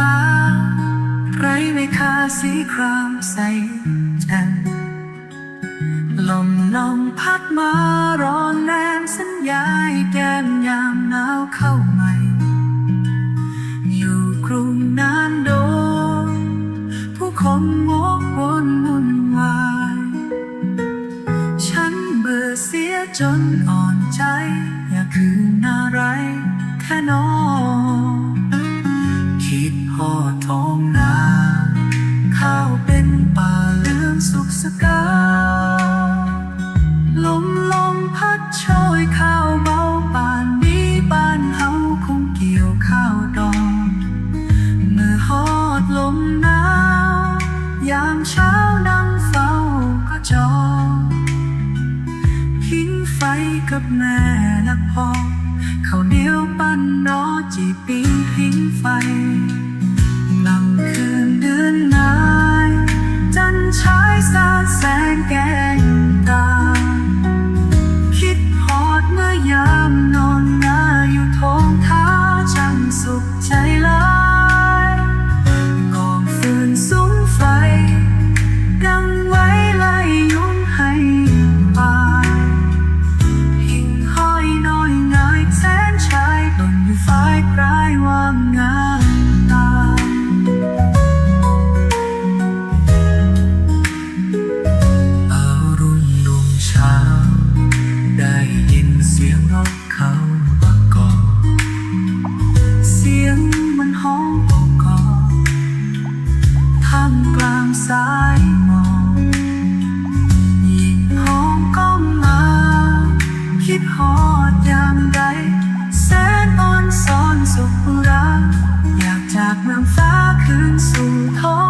ฟ้า ไรไม่คาสีครามใสจันลมลมพัดมาร้อนแรงสัญญาแก้มยามหนาวเข้าใหม่ อยู่กรุงนานโดนผู้คนวกวนวุ่นวาย ฉันเบื่อเสียจนอ่อนใจ อยากคืนอะไรแค่นอน สุกสกาลมลมพัดโชยข้าวเบาป่านนี้บ้านเฮาคงเกี่ยวข้าวดอง เมื่อฮอดลมหนาวยามเช้านั่งเฝ้าก็จองพิงไฟกับแม่และพ่อเขาวเหนียวปั้นนอจีปี นเสียงนกเขาประกอบเสียงมันห้องประกอบท่ามกลางสายหมอกยิ่งห้องก้องมา คิดฮอดยามใด แสนอ่อนซอนสุขรักอยากจากเมืองฟ้าคืนสู่ท้อง